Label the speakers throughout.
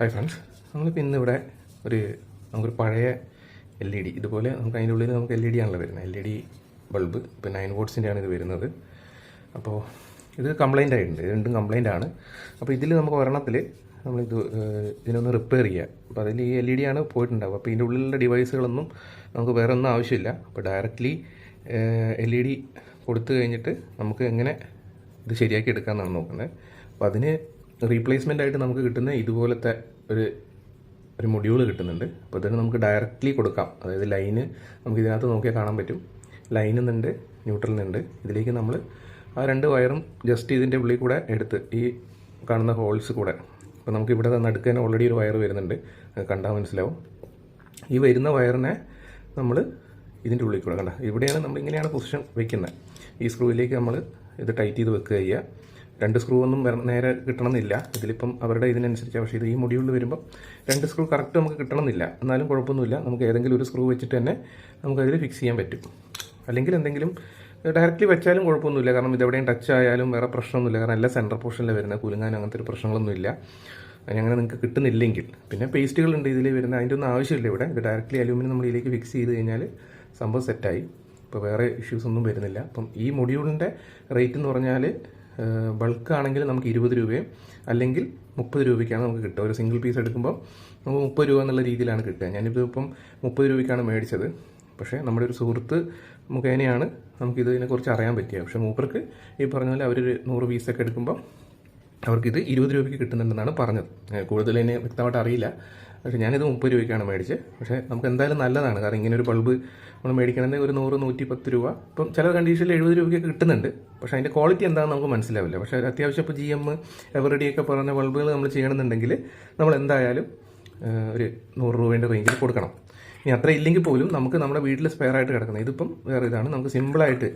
Speaker 1: Hi friends നമ്മളിപ്പോൾ ഇന്നിവിടെ ഒരു നമുക്കൊരു പഴയ എൽ ഇ ഡി ഇതുപോലെ നമുക്ക് അതിന്റെ ഉള്ളിൽ നമുക്ക് എൽ ഇ ഡി ആണല്ലോ വരുന്നത്. L E D bulb. ഇപ്പോൾ നയൻ വോട്ട്സിന്റെയാണ് ഇത് വരുന്നത്. അപ്പോൾ ഇത് കംപ്ലൈന്റ് ആയിട്ടുണ്ട്. രണ്ടും കംപ്ലൈന്റ് ആണ്. അപ്പോൾ ഇതിൽ നമുക്ക് ഒരെണ്ണത്തിൽ നമ്മളിത് ഇതിനൊന്ന് റിപ്പയർ ചെയ്യുക അപ്പോൾ അതിൽ ഈ എൽ ഇ ഡി ആണ് പോയിട്ടുണ്ടാവുക. അപ്പോൾ ഇതിന്റെ ഉള്ളിലുള്ള ഡിവൈസുകളൊന്നും നമുക്ക് വേറെ ഒന്നും ആവശ്യമില്ല അപ്പോൾ ഡയറക്റ്റ്ലി എൽ ഇ ഡി കൊടുത്തു കഴിഞ്ഞിട്ട് നമുക്ക് എങ്ങനെ ഇത് ശരിയാക്കി എടുക്കാമെന്നാണ് നോക്കുന്നത്. അപ്പോൾ അതിന് റീപ്ലേസ്മെന്റ് ആയിട്ട് നമുക്ക് കിട്ടുന്ന ഇതുപോലത്തെ ഒരു ഒരു മൊഡ്യൂൾ കിട്ടുന്നുണ്ട്. അപ്പോൾ ഇതിന് നമുക്ക് ഡയറക്റ്റ്ലി കൊടുക്കാം. അതായത് ലൈന് നമുക്ക് ഇതിനകത്ത് നോക്കിയാൽ കാണാൻ പറ്റും. ലൈൻ നിന്നുണ്ട് ന്യൂട്രൽ നിന്നുണ്ട് ഇതിലേക്ക് നമ്മൾ ആ രണ്ട് വയറും ജസ്റ്റ് ഇതിന്റെ ഉള്ളിൽ കൂടെ എടുത്ത് ഈ കാണുന്ന ഹോൾസ് കൂടെ. അപ്പോൾ നമുക്ക് ഇവിടെ നടുക്ക് തന്നെ ഓൾറെഡി ഒരു വയർ വരുന്നുണ്ട്. കണ്ടാൽ മനസ്സിലാവും. ഈ വരുന്ന വയറിനെ നമ്മൾ ഇതിന്റെ ഉള്ളിൽ കൂടെ കണ്ട. ഇവിടെയാണ് നമ്മൾ ഇങ്ങനെയാണ് പൊസിഷൻ വെക്കുന്നത്. ഈ സ്ക്രൂവിലേക്ക് നമ്മൾ ഇത് ടൈറ്റ് ചെയ്ത് വെക്കുക ചെയ്യുക. രണ്ട് സ്ക്രൂ ഒന്നും നേരെ കിട്ടണമെന്നില്ല. ഇതിലിപ്പം അവരുടെ ഇതിനനുസരിച്ച് പക്ഷേ ഇത് ഈ മൊഡ്യൂളിൽ വരുമ്പം രണ്ട് സ്ക്രൂ കറക്റ്റ് നമുക്ക് കിട്ടണമെന്നില്ല. എന്നാലും കുഴപ്പമൊന്നുമില്ല. നമുക്ക് ഏതെങ്കിലും ഒരു സ്ക്രൂ വെച്ചിട്ട് തന്നെ നമുക്കതിൽ ഫിക്സ് ചെയ്യാൻ പറ്റും. അല്ലെങ്കിൽ എന്തെങ്കിലും ഡയറക്റ്റ്ലി വെച്ചാലും കുഴപ്പമൊന്നുമില്ല. കാരണം ഇതെവിടെയും ടച്ച് ആയാലും വേറെ പ്രശ്നമൊന്നുമില്ല. കാരണം എല്ലാ സെന്റർ പോർഷനിൽ വരുന്ന കുലുങ്ങാനും അങ്ങനത്തെ ഒരു പ്രശ്നങ്ങളൊന്നുമില്ല. അങ്ങനെ നിങ്ങൾക്ക് കിട്ടുന്നില്ലെങ്കിൽ. പിന്നെ പേസ്റ്റുകളുണ്ട് ഇതിൽ വരുന്ന. അതിന്റെ ഒന്നും ആവശ്യമില്ല ഇവിടെ. ഇത് ഡയറക്റ്റ്ലി അലൂമിനിയം നമ്മൾ ഇതിലേക്ക് ഫിക്സ് ചെയ്ത് കഴിഞ്ഞാൽ സംഭവം സെറ്റായി ഇപ്പോൾ വേറെ ഇഷ്യൂസ് ഒന്നും വരുന്നില്ല. അപ്പം ഈ മൊഡ്യൂളിന്റെ റേറ്റ് എന്ന് പറഞ്ഞാൽ ബൾക്ക് ആണെങ്കിൽ നമുക്ക് ഇരുപത് രൂപയും അല്ലെങ്കിൽ മുപ്പത് രൂപയ്ക്കാണ് നമുക്ക് കിട്ടുക. ഒരു സിംഗിൾ പീസ് എടുക്കുമ്പോൾ നമുക്ക് മുപ്പത് രൂപ എന്നുള്ള രീതിയിലാണ് കിട്ടുക. ഞാനിപ്പോൾ ഇപ്പം മുപ്പത് രൂപയ്ക്കാണ് മേടിച്ചത്. പക്ഷേ നമ്മുടെ ഒരു സുഹൃത്ത് മുഖേനയാണ് ഇതിനെ ഇതിനെക്കുറിച്ച് അറിയാൻ പറ്റിയത് പക്ഷേ മൂപ്പർക്ക് ഈ പറഞ്ഞ പോലെ അവരൊരു നൂറ് പീസൊക്കെ എടുക്കുമ്പോൾ അവർക്കിത് ഇരുപത് രൂപയ്ക്ക് കിട്ടുന്നുണ്ടെന്നാണ് പറഞ്ഞത്. കൂടുതൽ എന്നെ വ്യക്തമായിട്ട് അറിയില്ല. പക്ഷേ ഞാനിത് മുപ്പത് രൂപയ്ക്കാണ് മേടിച്ച്. പക്ഷേ നമുക്ക് എന്തായാലും നല്ലതാണ്. കാരണം ഇങ്ങനെ ഒരു ബൾബ് നമ്മൾ മേടിക്കണമെങ്കിൽ ഒരു നൂറ് നൂറ്റി പത്ത് രൂപ. ഇപ്പം ചില കണ്ടീഷനിൽ എഴുപത് രൂപയ്ക്ക് കിട്ടുന്നുണ്ട്. പക്ഷേ അതിന്റെ ക്വാളിറ്റി എന്താണെന്ന് നമുക്ക് മനസ്സിലാവില്ല. പക്ഷേ അത്യാവശ്യം ഇപ്പോൾ ജി എം എവറിഡി ഒക്കെ പറഞ്ഞ ബൾബുകൾ നമ്മൾ ചെയ്യണമെന്നുണ്ടെങ്കിൽ നമ്മൾ എന്തായാലും ഒരു നൂറ് രൂപേന്റെ റേഞ്ചിൽ കൊടുക്കണം. ഇനി അത്ര ഇല്ലെങ്കിൽ പോലും നമുക്ക് നമ്മുടെ വീട്ടിൽ സ്പെയർ ആയിട്ട് കിടക്കുന്നത്. ഇതിപ്പം വേറെ ഇതാണ്. നമുക്ക് സിമ്പിളായിട്ട്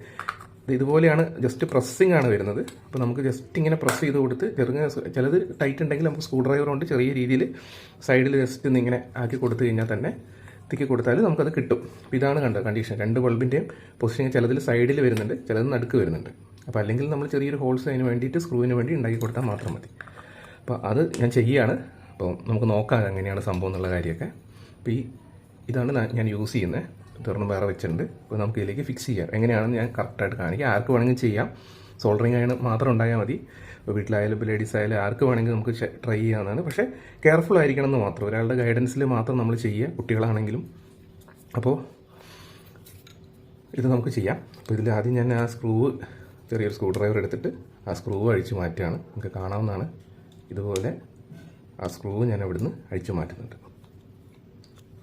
Speaker 1: ഇതുപോലെയാണ് ജസ്റ്റ് പ്രസ്സിംഗ് ആണ് വരുന്നത്. അപ്പോൾ നമുക്ക് ജസ്റ്റ് ഇങ്ങനെ പ്രസ് ചെയ്ത് കൊടുത്ത് ചെറുങ്ങനെ ചിലത് ടൈറ്റ് ഉണ്ടെങ്കിൽ നമുക്ക് സ്ക്രൂ ഡ്രൈവർ കൊണ്ട് ചെറിയ രീതിയിൽ സൈഡിൽ ജസ്റ്റ് ഒന്ന് ഇങ്ങനെ ആക്കി കൊടുത്തു കഴിഞ്ഞാൽ തന്നെ തിക്കി കൊടുത്താൽ നമുക്കത് കിട്ടും. അപ്പോൾ ഇതാണ് കണ്ടത് കണ്ടീഷൻ രണ്ട് ബൾബിന്റെയും പൊസിഷൻ ചിലതിൽ സൈഡിൽ വരുന്നുണ്ട് ചിലത് നടുക്ക് വരുന്നുണ്ട്. അപ്പോൾ അല്ലെങ്കിൽ നമ്മൾ ചെറിയൊരു ഹോൾസ് അതിന് വേണ്ടിയിട്ട് സ്ക്രൂവിന് വേണ്ടി ഉണ്ടാക്കി കൊടുത്താൽ മാത്രം മതി. അപ്പോൾ അത് ഞാൻ ചെയ്യുകയാണ് അപ്പോൾ നമുക്ക് നോക്കാം എങ്ങനെയാണ് സംഭവം എന്നുള്ള കാര്യമൊക്കെ. അപ്പോൾ ഈ ഇതാണ് ഞാൻ യൂസ് ചെയ്യുന്നത്. തുറന്ന് വേറെ വെച്ചിട്ടുണ്ട്. അപ്പോൾ നമുക്ക് ഇതിലേക്ക് ഫിക്സ് ചെയ്യാം. എങ്ങനെയാണെന്ന് ഞാൻ കറക്റ്റായിട്ട് കാണിക്കാം. ആർക്ക് വേണമെങ്കിലും ചെയ്യാം. സോൾഡറിങ് ആയാലും മാത്രം ഉണ്ടായാൽ മതി. വീട്ടിലായാലും ഇപ്പോൾ ലേഡീസ് ആയാലും ആർക്ക് വേണമെങ്കിലും നമുക്ക് ട്രൈ ചെയ്യാവുന്നതാണ്. പക്ഷേ കെയർഫുൾ ആയിരിക്കണം എന്ന് മാത്രം. ഒരാളുടെ ഗൈഡൻസിൽ മാത്രം നമ്മൾ ചെയ്യുക കുട്ടികളാണെങ്കിലും. അപ്പോൾ ഇത് നമുക്ക് ചെയ്യാം. അപ്പോൾ ഇതിൽ ആദ്യം ഞാൻ ആ സ്ക്രൂവ് ചെറിയൊരു സ്ക്രൂ ഡ്രൈവർ എടുത്തിട്ട് ആ സ്ക്രൂവ് അഴിച്ചു മാറ്റുകയാണ്. നമുക്ക് കാണാവുന്നതാണ്. ഇതുപോലെ ആ സ്ക്രൂവ് ഞാൻ അവിടുന്ന് അഴിച്ചു മാറ്റുന്നുണ്ട്.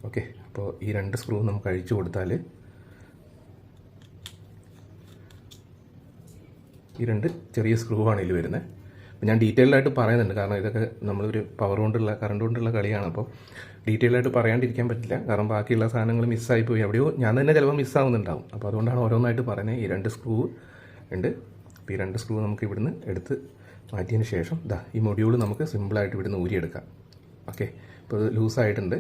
Speaker 1: ഓക്കെ അപ്പോൾ ഈ രണ്ട് സ്ക്രൂ നമുക്ക് അഴിച്ചു കൊടുത്താൽ ഈ രണ്ട് ചെറിയ സ്ക്രൂ ആണ് ഇതിൽ വരുന്നത്. അപ്പോൾ ഞാൻ ഡീറ്റെയിൽഡ് ആയിട്ട് പറയുന്നുണ്ട്. കാരണം ഇതൊക്കെ നമ്മളൊരു പവർ കൊണ്ടുള്ള കറണ്ട് കൊണ്ടുള്ള കളിയാണ്. അപ്പോൾ ഡീറ്റെയിൽ ആയിട്ട് പറയാണ്ടിരിക്കാൻ പറ്റില്ല. കാരണം ബാക്കിയുള്ള സാധനങ്ങൾ മിസ്സായി പോയി. എവിടെയോ ഞാൻ തന്നെ ചിലപ്പോൾ മിസ്സാവുന്നുണ്ടാവും അപ്പോൾ അതുകൊണ്ടാണ് ഓരോന്നായിട്ട് പറയുന്നത്. ഈ രണ്ട് സ്ക്രൂ ഉണ്ട്. ഈ രണ്ട് സ്ക്രൂ നമുക്ക് ഇവിടുന്ന് എടുത്ത് മാറ്റിയതിന് ശേഷം ദാ ഈ മൊഡ്യൂൾ നമുക്ക് സിമ്പിളായിട്ട് ഇവിടുന്ന് ഊരിയെടുക്കാം. ഓക്കെ ഇപ്പോൾ ഇത് ലൂസായിട്ടുണ്ട്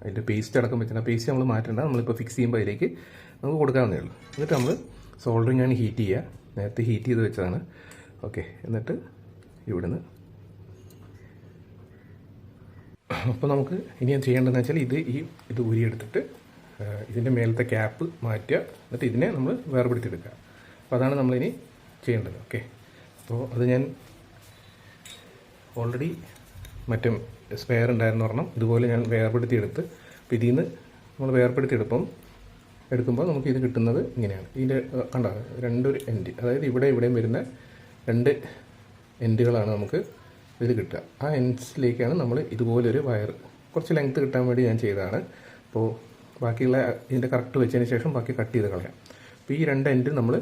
Speaker 1: അതിന്റെ പേസ്റ്റ് അടക്കം വെച്ചാൽ പേസ്റ്റ് നമ്മൾ മാറ്റേണ്ട നമ്മളിപ്പോൾ ഫിക്സ് ചെയ്യുമ്പോൾ അതിലേക്ക് നമുക്ക് കൊടുക്കാവുന്നേ ഉള്ളൂ. എന്നിട്ട് നമ്മൾ സോൾഡറിങ് ആണ് ഹീറ്റ് ചെയ്യുക. നേരത്തെ ഹീറ്റ് ചെയ്ത് വെച്ചതാണ്. ഓക്കെ എന്നിട്ട് ഇവിടുന്ന് അപ്പോൾ നമുക്ക് ഇനി ഞാൻ ചെയ്യേണ്ടതെന്ന് വെച്ചാൽ ഇത് ഈ ഇത് ഊരിയെടുത്തിട്ട് ആ, ഇതിന്റെ മേലത്തെ ക്യാപ്പ് മാറ്റുക. എന്നിട്ട് ഇതിനെ നമ്മൾ വേർപെടുത്തിയെടുക്കുക. അപ്പോൾ അതാണ് നമ്മളിനി ചെയ്യേണ്ടത്. ഓക്കെ അപ്പോൾ അത് ഞാൻ ഓൾറെഡി മറ്റും സ്പെയർ ഉണ്ടായിരുന്നു പറഞ്ഞാൽ ഇതുപോലെ ഞാൻ വേർപെടുത്തി എടുത്ത് അപ്പോൾ ഇതിൽ നിന്ന് നമ്മൾ വേർപെടുത്തി എടുപ്പം എടുക്കുമ്പോൾ നമുക്ക് ഇത് കിട്ടുന്നത് ഇങ്ങനെയാണ്. ഇതിന്റെ കണ്ടോ രണ്ടൊരു എൻഡ് അതായത് ഇവിടെ ഇവിടെയും വരുന്ന രണ്ട് എൻഡുകളാണ് നമുക്ക് ഇത് കിട്ടുക. ആ എൻഡ്സിലേക്കാണ് നമ്മൾ ഇതുപോലൊരു വയർ കുറച്ച് ലെങ്ത്ത് കിട്ടാൻ വേണ്ടി ഞാൻ ചെയ്തതാണ്. അപ്പോൾ ബാക്കിയുള്ള ഇതിന്റെ കറക്റ്റ് വെച്ചതിന് ശേഷം ബാക്കി കട്ട് ചെയ്ത് കളയാം. അപ്പോൾ ഈ രണ്ട് എൻഡ് നമ്മൾ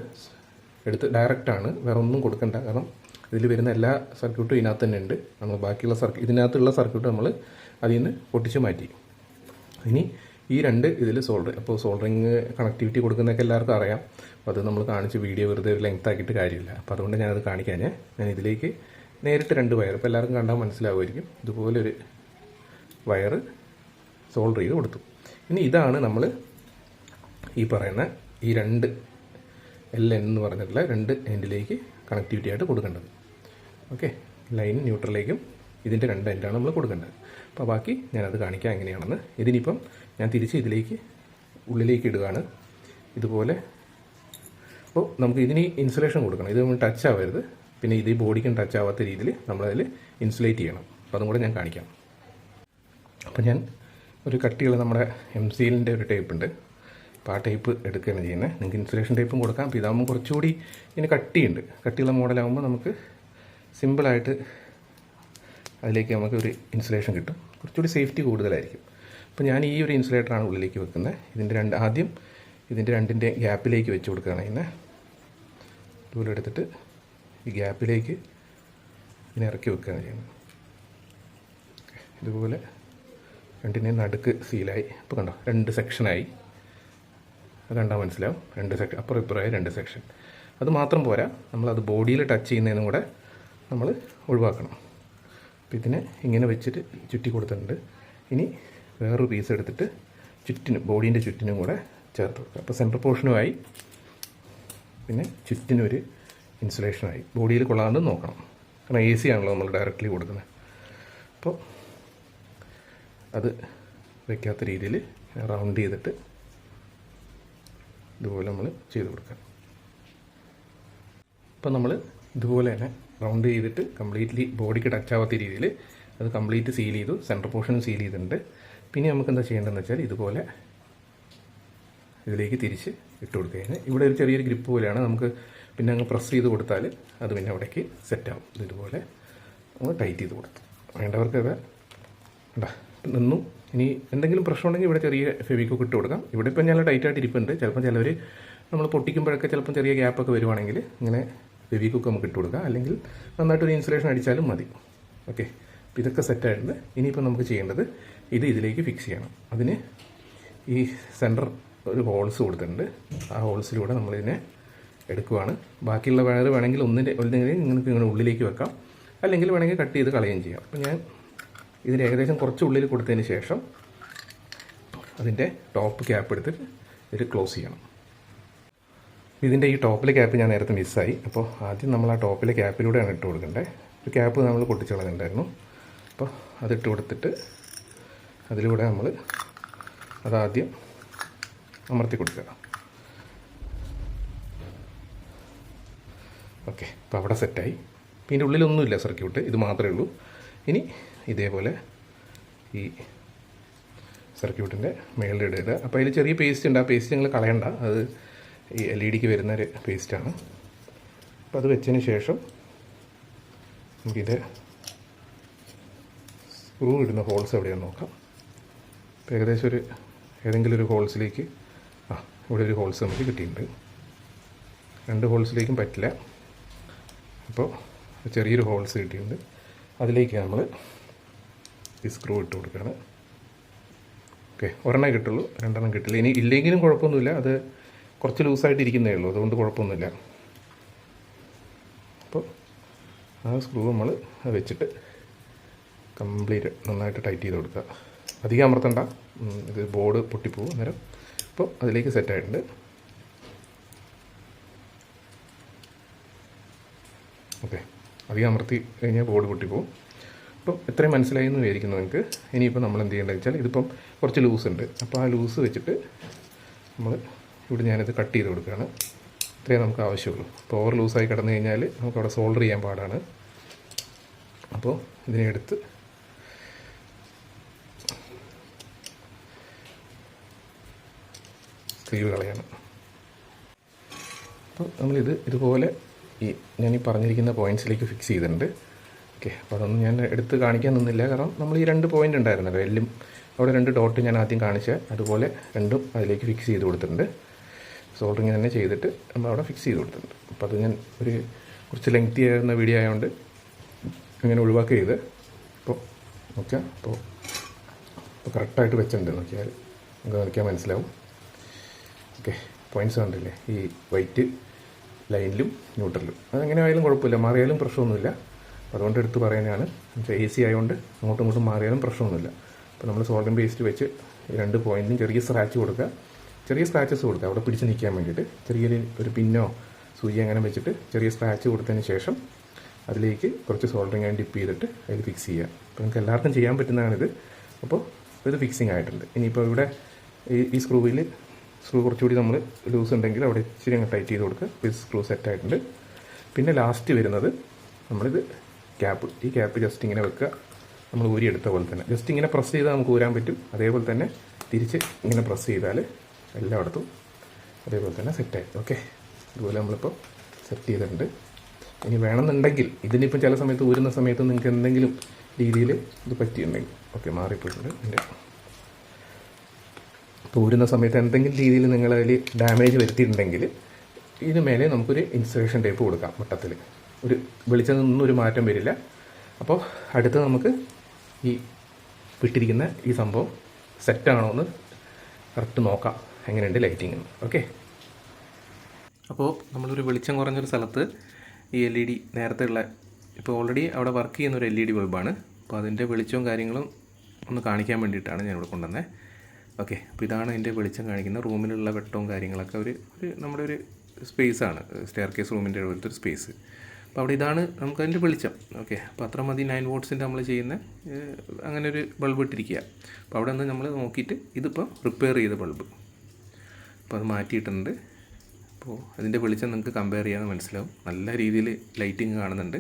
Speaker 1: എടുത്ത് ഡയറക്റ്റാണ് വേറെ ഒന്നും കൊടുക്കണ്ട. കാരണം ഇതിൽ വരുന്ന എല്ലാ സർക്യൂട്ടും ഇതിനകത്ത് തന്നെ ഉണ്ട്. നമ്മൾ ബാക്കിയുള്ള സർക്യൂ ഇതിനകത്തുള്ള സർക്യൂട്ട് നമ്മൾ അതിൽ നിന്ന് പൊട്ടിച്ച് മാറ്റി. ഇനി ഈ രണ്ട് ഇതിൽ സോൾഡർ അപ്പോൾ സോൾഡറിങ് കണക്ടിവിറ്റി കൊടുക്കുന്നതൊക്കെ എല്ലാവർക്കും അറിയാം. അപ്പോൾ അത് നമ്മൾ കാണിച്ച് വീഡിയോ വെറുതെ ഒരു ലെങ്ത് ആക്കിയിട്ട് കാര്യമില്ല. അപ്പോൾ അതുകൊണ്ട് ഞാനത് കാണിക്കാൻ ഞാൻ ഇതിലേക്ക് നേരിട്ട് രണ്ട് വയർ ഇപ്പോൾ എല്ലാവർക്കും കണ്ടാൽ മനസ്സിലാവുമായിരിക്കും. ഇതുപോലൊരു വയർ സോൾഡർ ചെയ്ത് കൊടുത്തു. ഇനി ഇതാണ് നമ്മൾ ഈ പറയുന്ന ഈ രണ്ട് എൽ എൻ എന്ന് പറഞ്ഞിട്ടുള്ള രണ്ട് എൻഡിലേക്ക് കണക്ടിവിറ്റി ആയിട്ട് കൊടുക്കേണ്ടത്. ഓക്കെ ലൈൻ ന്യൂട്രലിലേക്കും ഇതിന്റെ രണ്ട് എൻഡാണ് നമ്മൾ കൊടുക്കേണ്ടത്. അപ്പോൾ ബാക്കി ഞാനത് കാണിക്കാം എങ്ങനെയാണെന്ന്. ഇതിനിപ്പം ഞാൻ തിരിച്ച് ഇതിലേക്ക് ഉള്ളിലേക്ക് ഇടുകയാണ്. ഇതുപോലെ. അപ്പോൾ നമുക്ക് ഇതിന് ഇൻസുലേഷൻ കൊടുക്കണം. ഇത് ടച്ച് ആവരുത്. പിന്നെ ഇത് ബോഡിക്കും ടച്ച് ആവാത്ത രീതിയിൽ നമ്മളതിൽ ഇൻസുലേറ്റ് ചെയ്യണം. അപ്പോൾ അതും കൂടെ ഞാൻ കാണിക്കാം. അപ്പോൾ ഞാൻ ഒരു കട്ടിയുള്ള നമ്മുടെ എം സീലിന്റെ ഒരു ടേപ്പ് ഉണ്ട്. അപ്പോൾ ആ ടേപ്പ് എടുക്കുകയാണ് ചെയ്യുന്നത്. നിങ്ങൾക്ക് ഇൻസുലേഷൻ ടേപ്പും കൊടുക്കാം. അപ്പോൾ ഇതാകുമ്പോൾ കുറച്ചുകൂടി ഇതിന് കട്ടിയുണ്ട്. കട്ടിയുള്ള മോഡലാകുമ്പോൾ നമുക്ക് സിമ്പിളായിട്ട് അതിലേക്ക് നമുക്ക് ഒരു ഇൻസുലേഷൻ കിട്ടും. കുറച്ചുകൂടി സേഫ്റ്റി കൂടുതലായിരിക്കും. അപ്പോൾ ഞാൻ ഈ ഒരു ഇൻസുലേറ്ററാണ് ഉള്ളിലേക്ക് വെക്കുന്നത്. ഇതിന്റെ രണ്ട് ആദ്യം ഇതിന്റെ രണ്ടിന്റെ ഗ്യാപ്പിലേക്ക് വെച്ച് കൊടുക്കുകയാണ് ഇതിനെ ടൂലെടുത്തിട്ട് ഈ ഗ്യാപ്പിലേക്ക് ഇതിനെ ഇറക്കി വെക്കുകയാണ് ചെയ്യുന്നത്. ഇതുപോലെ രണ്ടിനെ നടുക്ക് സീലായി. ഇപ്പോൾ കണ്ടോ രണ്ട് സെക്ഷനായി അത് കണ്ടാൽ മനസ്സിലാവും. രണ്ട് സെക്ഷൻ അപ്പുറം ഇപ്പുറമായി രണ്ട് സെക്ഷൻ അത് മാത്രം പോരാ. നമ്മളത് ബോഡിയിൽ ടച്ച് ചെയ്യുന്നതിനും കൂടെ നമ്മൾ ഒഴിവാക്കണം. അപ്പോൾ ഇതിനെ ഇങ്ങനെ വെച്ചിട്ട് ചുറ്റി കൊടുത്തിട്ടുണ്ട്. ഇനി വേറൊരു പീസ് എടുത്തിട്ട് ചുറ്റിനും ബോഡീന്റെ ചുറ്റിനും കൂടെ ചേർത്ത് കൊടുക്കുക. അപ്പോൾ സെന്റർ പോർഷനുമായി പിന്നെ ചുറ്റിനൊരു ഇൻസുലേഷനായി ബോഡിയിൽ കൊള്ളാണ്ട് നോക്കണം. കാരണം എ സി ആണല്ലോ നമ്മൾ ഡയറക്റ്റ്ലി കൊടുക്കുന്നത് അപ്പോൾ അത് വയ്ക്കാത്ത രീതിയിൽ റൗണ്ട് ചെയ്തിട്ട് ഇതുപോലെ നമ്മൾ ചെയ്ത് കൊടുക്കുക. അപ്പോൾ നമ്മൾ ഇതുപോലെ തന്നെ റൗണ്ട് ചെയ്തിട്ട് കംപ്ലീറ്റ്ലി ബോഡിക്ക് ടച്ച് ആവാത്ത രീതിയിൽ അത് കംപ്ലീറ്റ് സീൽ ചെയ്തു സെന്റർ പോർഷൻ സീൽ ചെയ്തിട്ടുണ്ട്. പിന്നെ നമുക്ക് എന്താ ചെയ്യേണ്ടതെന്ന് വെച്ചാൽ ഇതുപോലെ ഇതിലേക്ക് തിരിച്ച് ഇട്ട് കൊടുക്കുകയാണ് ഇവിടെ ഒരു ചെറിയൊരു ഗ്രിപ്പ് പോലെയാണ്. നമുക്ക് പിന്നെ അങ്ങ് പ്രസ് ചെയ്ത് കൊടുത്താൽ അത് പിന്നെ അവിടേക്ക് സെറ്റാവും ഇതുപോലെ നമ്മൾ ടൈറ്റ് ചെയ്ത് കൊടുത്തു. വേണ്ടവർക്ക് അത് ഉണ്ടാ നിന്നു. ഇനി എന്തെങ്കിലും പ്രശ്നമുണ്ടെങ്കിൽ ഇവിടെ ചെറിയ ഫെവിക്കൊക്കെ ഇട്ട് കൊടുക്കാം. ഇവിടെ ഇപ്പം ഞാൻ ടൈറ്റായിട്ട് ഇരിപ്പുണ്ട് ചിലപ്പം ചിലവർ നമ്മൾ പൊട്ടിക്കുമ്പോഴൊക്കെ ചിലപ്പം ചെറിയ ഗ്യാപ്പൊക്കെ വരുവാണെങ്കിൽ ഇങ്ങനെ ഫെവിക്കൊക്കെ നമുക്ക് ഇട്ട് കൊടുക്കാം. അല്ലെങ്കിൽ നന്നായിട്ടൊരു ഇൻസുലേഷൻ അടിച്ചാലും മതി. ഓക്കെ അപ്പോൾ ഇതൊക്കെ സെറ്റായിട്ടുണ്ട് ഇനിയിപ്പോൾ നമുക്ക് ചെയ്യേണ്ടത് ഇത് ഇതിലേക്ക് ഫിക്സ് ചെയ്യണം. അതിന് ഈ സെന്റർ ഒരു ഹോൾസ് കൊടുത്തിട്ടുണ്ട്. ആ ഹോൾസിലൂടെ നമ്മളിതിനെ എടുക്കുവാണ്. ബാക്കിയുള്ള വയർ വേണമെങ്കിൽ ഒന്നിന്റെ ഒന്നിനെ നിങ്ങൾക്ക് ഇങ്ങനെ ഉള്ളിലേക്ക് വെക്കാം. അല്ലെങ്കിൽ വേണമെങ്കിൽ കട്ട് ചെയ്ത് കളയുകയും ചെയ്യാം. അപ്പോൾ ഞാൻ ഇതിന് ഏകദേശം കുറച്ച് ഉള്ളിൽ കൊടുത്തതിന് ശേഷം അതിന്റെ ടോപ്പ് ക്യാപ്പ് എടുത്തിട്ട് ഇത് ക്ലോസ് ചെയ്യണം. ഇതിന്റെ ഈ ടോപ്പിലെ ക്യാപ്പ് ഞാൻ നേരത്തെ മിസ്സായി. അപ്പോൾ ആദ്യം നമ്മൾ ആ ടോപ്പിലെ ക്യാപ്പിലൂടെയാണ് ഇട്ട് കൊടുക്കേണ്ടത് ഒരു ക്യാപ്പ് നമ്മൾ പൊട്ടിച്ച് അപ്പോൾ അതിട്ട് കൊടുത്തിട്ട് അതിലൂടെ നമ്മൾ അതാദ്യം അമർത്തി കൊടുക്കുക. ഓക്കെ അപ്പോൾ അവിടെ സെറ്റായി. ഇതിന്റെ ഉള്ളിലൊന്നുമില്ല സർക്യൂട്ട്. ഇത് മാത്രമേ ഉള്ളൂ. ഇനി ഇതേപോലെ ഈ സർക്യൂട്ടിന്റെ മേളിലിടുക. അപ്പോൾ അതിൽ ചെറിയ പേസ്റ്റ് ഉണ്ട്. ആ പേസ്റ്റ് നിങ്ങൾ കളയണ്ട. അത് ഈ എൽ ഇ ഡിക്ക് വരുന്നൊരു പേസ്റ്റാണ് അപ്പോൾ അത് വെച്ചതിന് ശേഷം നമുക്കിത് സ്ക്രൂ ഇടുന്ന ഹോൾസ് എവിടെയാണെന്ന് നോക്കാം. അപ്പോൾ ഏകദേശം ഒരു ഏതെങ്കിലും ഒരു ഹോൾസിലേക്ക് ആ ഇവിടെ ഒരു ഹോൾസ് നമുക്ക് കിട്ടിയിട്ടുണ്ട്. രണ്ട് ഹോൾസിലേക്കും പറ്റില്ല. അപ്പോൾ ചെറിയൊരു ഹോൾസ് കിട്ടിയിട്ടുണ്ട്. അതിലേക്ക് നമ്മൾ ഈ സ്ക്രൂ ഇട്ട് കൊടുക്കുകയാണ്. ഓക്കെ ഒരെണ്ണം കിട്ടുള്ളൂ. രണ്ടെണ്ണം കിട്ടില്ല. ഇനി ഇല്ലെങ്കിലും കുഴപ്പമൊന്നുമില്ല. അത് കുറച്ച് ലൂസായിട്ട് ഇരിക്കുന്നേ ഉള്ളൂ അതുകൊണ്ട് കുഴപ്പമൊന്നുമില്ല. അപ്പോൾ ആ സ്ക്രൂ നമ്മൾ വെച്ചിട്ട് കംപ്ലീറ്റ് നന്നായിട്ട് ടൈറ്റ് ചെയ്ത് കൊടുക്കുക. അധികം അമർത്തണ്ട. ഇത് ബോർഡ് പൊട്ടിപ്പോവും അന്നേരം. അപ്പോൾ അതിലേക്ക് സെറ്റായിട്ടുണ്ട് ഓക്കെ അധികം അമർത്തി കഴിഞ്ഞാൽ ബോർഡ് പൊട്ടിപ്പോവും അപ്പോൾ ഇത്രയും മനസ്സിലായി എന്ന് വിചാരിക്കുന്നു നിങ്ങൾക്ക്. ഇനിയിപ്പോൾ നമ്മൾ എന്ത് ചെയ്യേണ്ടതെന്ന് വെച്ചാൽ ഇതിപ്പം കുറച്ച് ലൂസ് ഉണ്ട്. അപ്പോൾ ആ ലൂസ് വെച്ചിട്ട് നമ്മൾ ഇവിടെ ഞാനിത് കട്ട് ചെയ്ത് കൊടുക്കുകയാണ്. ഇത്രയേ നമുക്ക് ആവശ്യമുള്ളൂ. അപ്പോൾ ഓവർ ലൂസായി കിടന്നു കഴിഞ്ഞാൽ നമുക്കവിടെ സോൾഡർ ചെയ്യാൻ പാടാണ്. അപ്പോൾ ഇതിനെ എടുത്ത് സ്ലീവ് കളയണം. അപ്പോൾ നമ്മളിത് ഇതുപോലെ ഈ ഞാൻ ഈ പറഞ്ഞിരിക്കുന്ന പോയിന്റ്സിലേക്ക് ഫിക്സ് ചെയ്തിട്ടുണ്ട്. ഓക്കെ അപ്പോൾ അതൊന്നും ഞാൻ എടുത്ത് കാണിക്കാൻ നിന്നില്ല. കാരണം നമ്മൾ ഈ രണ്ട് പോയിന്റ് ഉണ്ടായിരുന്നല്ലോ. എല്ലും അവിടെ രണ്ട് ഡോട്ട് ഞാൻ ആദ്യം കാണിച്ച അതുപോലെ രണ്ടും അതിലേക്ക് ഫിക്സ് ചെയ്ത് കൊടുത്തിട്ടുണ്ട്. സോൾഡറിങ് തന്നെ ചെയ്തിട്ട് നമ്മൾ അവിടെ ഫിക്സ് ചെയ്ത് കൊടുത്തിട്ടുണ്ട്. അപ്പോൾ അത് ഞാൻ ഒരു കുറച്ച് ലെങ്തി ആയിരുന്ന വീഡിയോ ആയതുകൊണ്ട് അങ്ങനെ ഒഴിവാക്കി ചെയ്ത്. അപ്പോൾ നോക്കാം അപ്പോൾ അപ്പോൾ കറക്റ്റായിട്ട് വെച്ചിട്ടുണ്ട്. നോക്കിയാൽ നമുക്ക് നോക്കിയാൽ മനസ്സിലാവും. ഓക്കെ പോയിന്റ്സ് കണ്ടില്ലേ? ഈ വൈറ്റ് ലൈനിലും ന്യൂട്രലും അതെങ്ങനെ ആയാലും കുഴപ്പമില്ല. മാറിയാലും പ്രശ്നമൊന്നുമില്ല. അതുകൊണ്ട് എടുത്ത് പറയാനാണ് എ സി ആയതുകൊണ്ട് അങ്ങോട്ടും ഇങ്ങോട്ടും മാറിയാലും പ്രശ്നമൊന്നുമില്ല. അപ്പോൾ നമ്മൾ സോൾഡൻ പേസ്റ്റ് വെച്ച് രണ്ട് പോയിന്റിനും ചെറിയ സ്ക്രാച്ച് കൊടുക്കുക. ചെറിയ സ്ക്രാച്ചസ് കൊടുത്ത് അവിടെ പിടിച്ച് നിൽക്കാൻ വേണ്ടിയിട്ട് ചെറിയൊരു ഒരു പിന്നോ സൂചി അങ്ങനെ വെച്ചിട്ട് ചെറിയ സ്ക്രാച്ച് കൊടുത്തതിന് ശേഷം അതിലേക്ക് കുറച്ച് സോൾഡറിങ് ആയി ഡിപ്പ് ചെയ്തിട്ട് അതിൽ ഫിക്സ് ചെയ്യുക. അപ്പോൾ നിങ്ങൾക്ക് എല്ലാവർക്കും ചെയ്യാൻ പറ്റുന്നതാണിത്. അപ്പോൾ ഇത് ഫിക്സിങ് ആയിട്ടുണ്ട്. ഇനിയിപ്പോൾ ഇവിടെ ഈ സ്ക്രൂവിൽ സ്ക്രൂ കുറച്ചുകൂടി നമ്മൾ ലൂസ് ഉണ്ടെങ്കിൽ അവിടെ ഇച്ചിരി അങ്ങ് ടൈറ്റ് ചെയ്ത് കൊടുക്കുക. ഇത് സ്ക്രൂ സെറ്റ് ആയിട്ടുണ്ട്. പിന്നെ ലാസ്റ്റ് വരുന്നത് നമ്മളിത് ക്യാപ്പ് ഈ ക്യാപ്പ് ജസ്റ്റ് ഇങ്ങനെ വെക്കുക. നമ്മൾ ഊരിയെടുത്ത പോലെ തന്നെ. ജസ്റ്റ് ഇങ്ങനെ പ്രസ് ചെയ്താൽ നമുക്ക് ഊരാൻ പറ്റും. അതേപോലെ തന്നെ തിരിച്ച് ഇങ്ങനെ പ്രസ് ചെയ്താൽ എല്ലായിടത്തും അതേപോലെ തന്നെ സെറ്റായി ഓക്കെ ഇതുപോലെ നമ്മളിപ്പോൾ സെറ്റ് ചെയ്തിട്ടുണ്ട്. ഇനി വേണമെന്നുണ്ടെങ്കിൽ ഇതിനിപ്പം ചില സമയത്ത് ഊരുന്ന സമയത്ത് നിങ്ങൾക്ക് എന്തെങ്കിലും രീതിയിൽ ഇത് പറ്റിയിട്ടുണ്ടെങ്കിൽ ഓക്കെ മാറിപ്പോയിട്ടുണ്ട് എന്റെ ഊരുന്ന സമയത്ത് എന്തെങ്കിലും രീതിയിൽ നിങ്ങളതിൽ ഡാമേജ് വരുത്തിയിട്ടുണ്ടെങ്കിൽ ഇതിന് മേലെ നമുക്കൊരു ഇൻസുലേഷൻ ടേപ്പ് കൊടുക്കാം വട്ടത്തിൽ ഒരു വെളിച്ചത്തിൽ നിന്നും ഒരു മാറ്റം വരില്ല. അപ്പോൾ അടുത്ത് നമുക്ക് ഈ വിട്ടിരിക്കുന്ന ഈ സംഭവം സെറ്റാണോ എന്ന് കറക്റ്റ് നോക്കാം. എങ്ങനെയുണ്ട് ലൈറ്റിംഗ് ഓക്കെ അപ്പോൾ നമ്മളൊരു വെളിച്ചം കുറഞ്ഞൊരു സ്ഥലത്ത് ഈ എൽ ഇ ഡി നേരത്തെ ഉള്ള ഇപ്പോൾ ഓൾറെഡി അവിടെ വർക്ക് ചെയ്യുന്ന ഒരു എൽ ഇ ഡി ബൾബാണ് അപ്പോൾ അതിന്റെ വെളിച്ചവും കാര്യങ്ങളും ഒന്ന് കാണിക്കാൻ വേണ്ടിയിട്ടാണ് ഞാൻ ഇവിടെ കൊണ്ടുവന്നത് ഓക്കെ അപ്പോൾ ഇതാണ് അതിന്റെ വെളിച്ചം കാണിക്കുന്ന റൂമിലുള്ള വെട്ടവും കാര്യങ്ങളൊക്കെ ഒരു ഒരു നമ്മുടെ ഒരു സ്പേസാണ് സ്റ്റെയർ കേസ് റൂമിന്റെ പോലത്തെ ഒരു സ്പേസ് അപ്പോൾ അവിടെ ഇതാണ് നമുക്ക് അതിന്റെ വെളിച്ചം. ഓക്കെ അപ്പോൾ അത്ര മതി നയൻ വോട്ട്സിന്റെ നമ്മൾ ചെയ്യുന്ന അങ്ങനെ ഒരു ബൾബ് ഇട്ടിരിക്കുക. അപ്പോൾ അവിടെ നിന്ന് നമ്മൾ നോക്കിയിട്ട് ഇതിപ്പോൾ റിപ്പയർ ചെയ്ത ബൾബ് അപ്പോൾ അത് മാറ്റിയിട്ടുണ്ട്. അപ്പോൾ അതിന്റെ വെളിച്ചം നിങ്ങൾക്ക് കമ്പയർ ചെയ്യാൻ മനസ്സിലാവും. നല്ല രീതിയിൽ ലൈറ്റിങ് കാണുന്നുണ്ട്.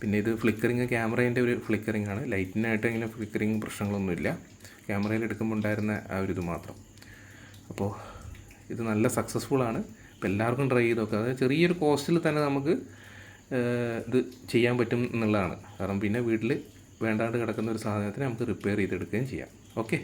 Speaker 1: പിന്നെ ഇത് ഫ്ലിക്കറിങ് ക്യാമറേന്റെ ഒരു ഫ്ലിക്കറിങ് ആണ്. ലൈറ്റിനായിട്ട് ഇങ്ങനെ ഫ്ലിക്കറിങ് പ്രശ്നങ്ങളൊന്നുമില്ല. ക്യാമറയിൽ എടുക്കുമ്പോൾ ഉണ്ടായിരുന്ന ആ ഒരു ഇത് മാത്രം. അപ്പോൾ ഇത് നല്ല സക്സസ്ഫുൾ ആണ്. ഇപ്പോൾ എല്ലാവർക്കും ട്രൈ ചെയ്ത് നോക്കുക അതായത് ചെറിയൊരു കോസ്റ്റിൽ തന്നെ നമുക്ക് ഇത് ചെയ്യാൻ പറ്റും എന്നുള്ളതാണ്. കാരണം പിന്നെ വീട്ടിൽ വേണ്ടാണ്ട് കിടക്കുന്ന ഒരു സാധനത്തിന് നമുക്ക് റിപ്പയർ ചെയ്തെടുക്കുകയും ചെയ്യാം. ഓക്കെ